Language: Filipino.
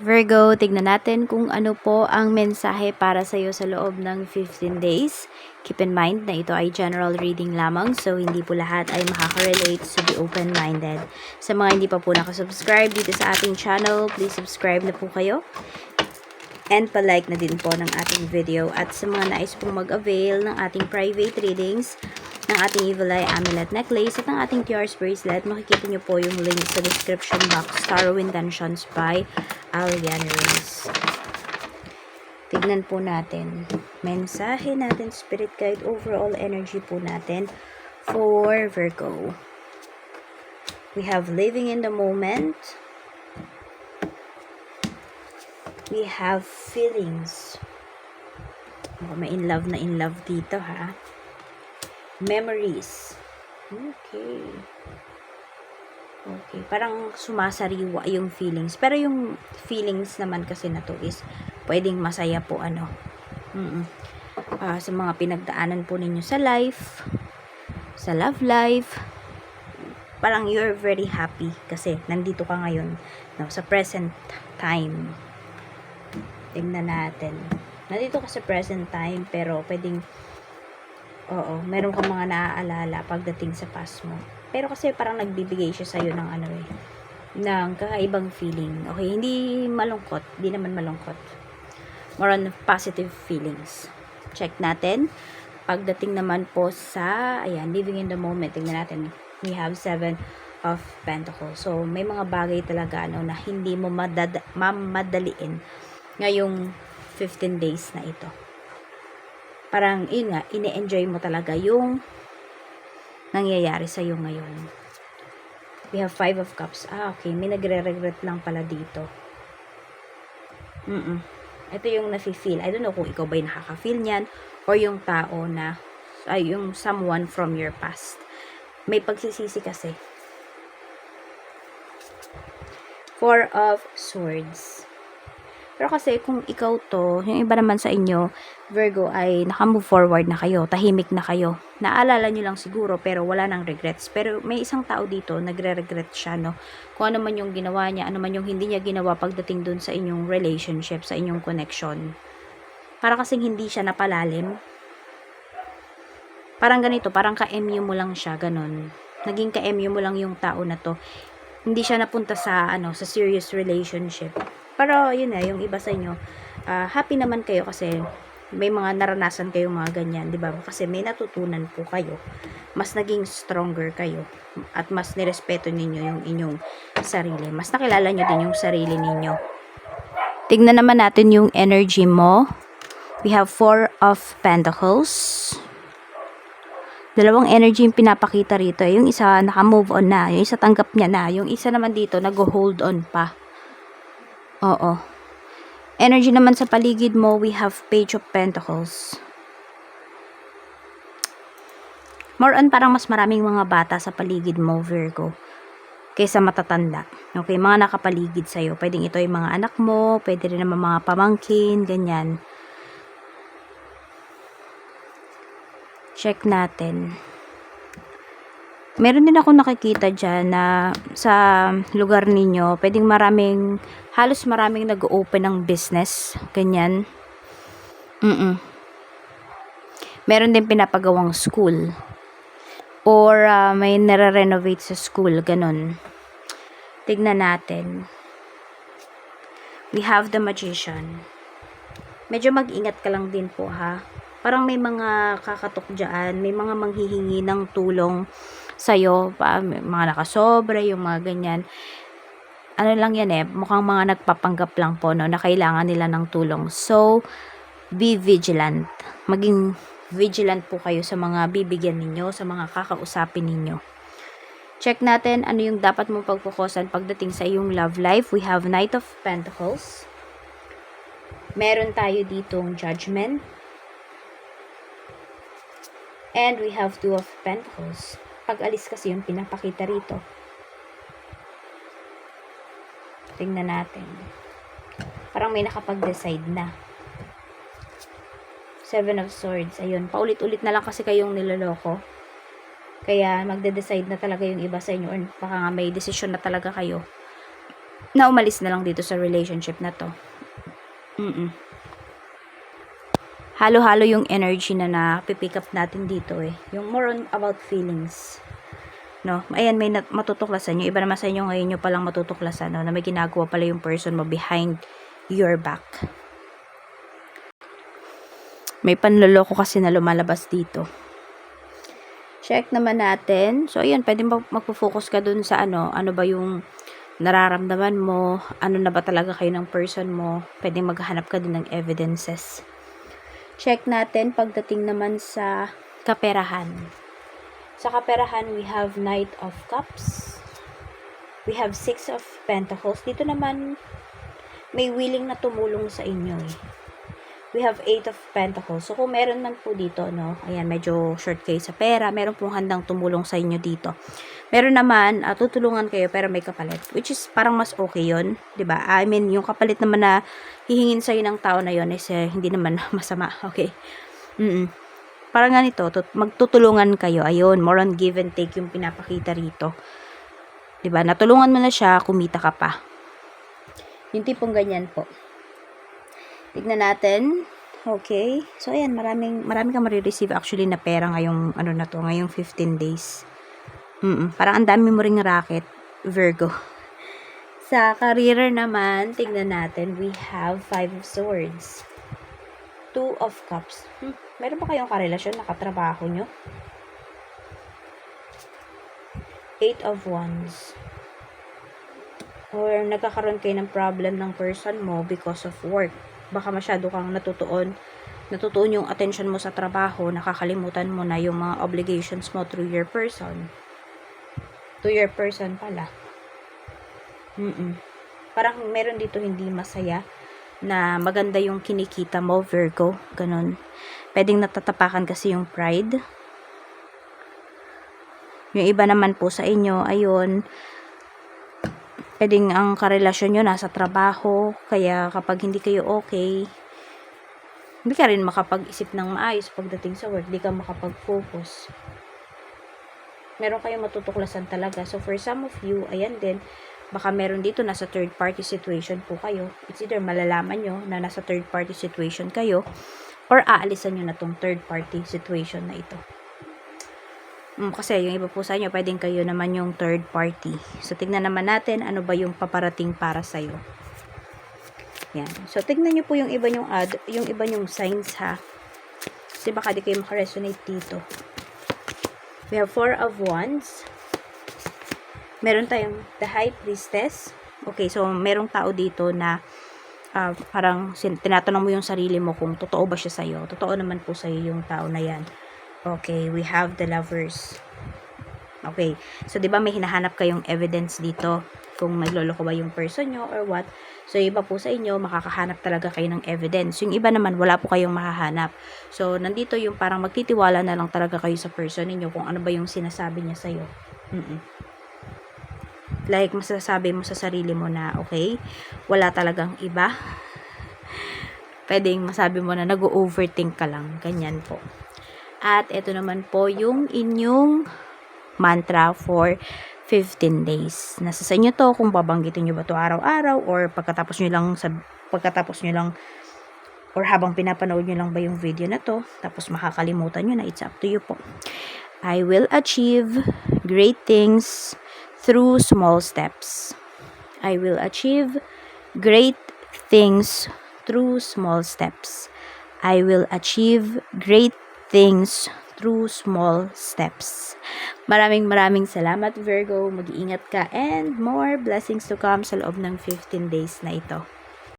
Virgo, tignan natin kung ano po ang mensahe para sa iyo sa loob ng 15 days. Keep in mind na ito ay general reading lamang, so hindi po lahat ay makaka-relate, so be open-minded. Sa mga hindi pa po nakasubscribe dito sa ating channel, please subscribe na po kayo. And palike na din po ng ating video. At sa mga nais pong mag-avail ng ating private readings, ng ating Evil Eye Amulet Necklace at ng ating Tiaras Bracelet, makikita nyo po yung link sa description box, Tarot Intentions by Alian Reyes. Tignan po natin. Mensahe natin, Spirit Guide, overall energy po natin for Virgo. We have living in the moment. We have feelings. Oh, may in love na in love dito ha. Memories. Okay. Okay. Parang sumasariwa yung feelings. Pero yung feelings naman kasi na to is pwedeng masaya po ano. Mm Ah, sa mga pinagdaanan po ninyo sa life, sa love life, parang you're very happy kasi nandito ka ngayon no, sa present time. Tingnan natin. Nandito ka sa present time pero pwedeng Oo, meron kang mga naaalala pagdating sa past mo. Pero kasi parang nagbibigay siya sa'yo ng ano eh, ng kakaibang feeling. Okay, hindi malungkot, hindi naman malungkot. More on positive feelings. Check natin. Pagdating naman po sa, ayan, living in the moment, tingnan natin. We have seven of Pentacles. So, may mga bagay talaga ano, na hindi mo madada, mamadaliin ngayong 15 days na ito parang yun nga, ine-enjoy mo talaga yung nangyayari sa iyo ngayon. We have five of cups. Ah, okay. May nagre-regret lang pala dito. Mm Ito yung nafe-feel. I don't know kung ikaw ba yung nakaka-feel niyan or yung tao na ay yung someone from your past. May pagsisisi kasi. Four of Swords. Pero kasi kung ikaw to, yung iba naman sa inyo, Virgo ay nakamove forward na kayo, tahimik na kayo. Naalala nyo lang siguro pero wala nang regrets. Pero may isang tao dito, nagre-regret siya, no? Kung ano man yung ginawa niya, ano man yung hindi niya ginawa pagdating dun sa inyong relationship, sa inyong connection. Para kasing hindi siya napalalim. Parang ganito, parang ka-MU mo lang siya, ganun. Naging ka-MU mo lang yung tao na to. Hindi siya napunta sa, ano, sa serious relationship pero, yun na, yung iba sa inyo, uh, happy naman kayo kasi may mga naranasan kayong mga ganyan, di ba? Kasi may natutunan po kayo. Mas naging stronger kayo. At mas nirespeto ninyo yung inyong sarili. Mas nakilala nyo din yung sarili ninyo. Tignan naman natin yung energy mo. We have four of pentacles. Dalawang energy yung pinapakita rito. Yung isa naka-move on na. Yung isa tanggap niya na. Yung isa naman dito nag-hold on pa. Oo. Energy naman sa paligid mo, we have Page of Pentacles. More on parang mas maraming mga bata sa paligid mo, Virgo, kaysa matatanda. Okay, mga nakapaligid sa'yo. Pwedeng ito yung mga anak mo, pwede rin naman mga pamangkin, ganyan. Check natin. Meron din ako nakikita dyan na sa lugar ninyo, pwedeng maraming, halos maraming nag-open ng business. Ganyan. Mm-mm. Meron din pinapagawang school. Or uh, may nare-renovate sa school. Ganon. Tignan natin. We have the magician. Medyo mag-ingat ka lang din po ha. Parang may mga kakatok dyan, may mga manghihingi ng tulong sa'yo, pa, mga nakasobre, yung mga ganyan. Ano lang yan eh, mukhang mga nagpapanggap lang po, no, na kailangan nila ng tulong. So, be vigilant. Maging vigilant po kayo sa mga bibigyan ninyo, sa mga kakausapin ninyo. Check natin ano yung dapat mong pagpukusan pagdating sa iyong love life. We have Knight of Pentacles. Meron tayo ditong Judgment. And we have Two of Pentacles pag-alis kasi yung pinapakita rito. Tingnan natin. Parang may nakapag-decide na. Seven of Swords. Ayun, paulit-ulit na lang kasi kayong niloloko. Kaya magde-decide na talaga yung iba sa inyo or baka nga may decision na talaga kayo. na umalis na lang dito sa relationship na to. Mm Halo-halo yung energy na na-pick up natin dito eh. Yung more on about feelings. No? Ayan, may matutuklasan nyo. Iba naman sa inyo ngayon nyo palang matutuklasan, no? Na may ginagawa pala yung person mo behind your back. May panloloko kasi na lumalabas dito. Check naman natin. So, ayan, pwede mag- magpo-focus ka dun sa ano, ano ba yung nararamdaman mo, ano na ba talaga kayo ng person mo, pwede maghanap ka din ng evidences. Check natin pagdating naman sa kaperahan. Sa kaperahan, we have Knight of Cups. We have Six of Pentacles. Dito naman, may willing na tumulong sa inyo eh. We have Eight of Pentacles. So, kung meron man po dito, no, ayan, medyo short kayo sa pera, meron pong handang tumulong sa inyo dito. Meron naman, uh, tutulungan kayo pero may kapalit. Which is parang mas okay 'di ba I mean, yung kapalit naman na hihingin sa'yo ng tao na yon is eh, hindi naman masama. Okay. Mm Parang ganito, tut- magtutulungan kayo. Ayun, more on give and take yung pinapakita rito. 'Di ba Natulungan mo na siya, kumita ka pa. Yung tipong ganyan po. Tignan natin. Okay. So, ayan, maraming, maraming kang marireceive actually na pera ngayong, ano na to, ngayong 15 days. Mm Parang ang dami mo ring racket, Virgo. Sa career naman, tignan natin, we have Five of Swords. Two of Cups. Hmm, meron ba kayong karelasyon na katrabaho nyo? Eight of Wands. Or nagkakaroon kayo ng problem ng person mo because of work. Baka masyado kang natutuon natutuon yung attention mo sa trabaho, nakakalimutan mo na yung mga obligations mo through your person. To your person pala. Mm Parang meron dito hindi masaya na maganda yung kinikita mo, Virgo. Ganun. Pwedeng natatapakan kasi yung pride. Yung iba naman po sa inyo, ayun, pwedeng ang karelasyon nyo nasa trabaho, kaya kapag hindi kayo okay, hindi ka rin makapag-isip ng maayos pagdating sa work, hindi ka makapag-focus. Meron kayong matutuklasan talaga. So, for some of you, ayan din, baka meron dito nasa third party situation po kayo. It's either malalaman nyo na nasa third party situation kayo or aalisan nyo na tong third party situation na ito. Mm, kasi yung iba po sa inyo, pwedeng kayo naman yung third party. So, tignan naman natin ano ba yung paparating para sa'yo. Yan. So, tignan nyo po yung iba yung ad, yung iba yung signs ha. Kasi baka di kayo makaresonate dito. We have four of wands. Meron tayong the high priestess. Okay, so merong tao dito na uh, parang tinatanong mo yung sarili mo kung totoo ba siya sa'yo. Totoo naman po sa'yo yung tao na yan. Okay, we have the lovers. Okay, so 'di ba may hinahanap kayong evidence dito kung nagloloko ba yung person nyo or what. So, iba po sa inyo, makakahanap talaga kayo ng evidence. Yung iba naman, wala po kayong mahahanap. So, nandito yung parang magtitiwala na lang talaga kayo sa person ninyo kung ano ba yung sinasabi niya sa'yo. Mm-mm. Like, masasabi mo sa sarili mo na, okay, wala talagang iba. Pwedeng masabi mo na nag-overthink ka lang. Ganyan po. At ito naman po yung inyong mantra for 15 days. Nasa sa inyo to kung babanggitin nyo ba to araw-araw or pagkatapos nyo lang sa pagkatapos nyo lang or habang pinapanood nyo lang ba yung video na to tapos makakalimutan nyo na it's up to you po. I will achieve great things through small steps. I will achieve great things through small steps. I will achieve great things through small steps. Maraming maraming salamat Virgo, mag-iingat ka and more blessings to come sa loob ng 15 days na ito.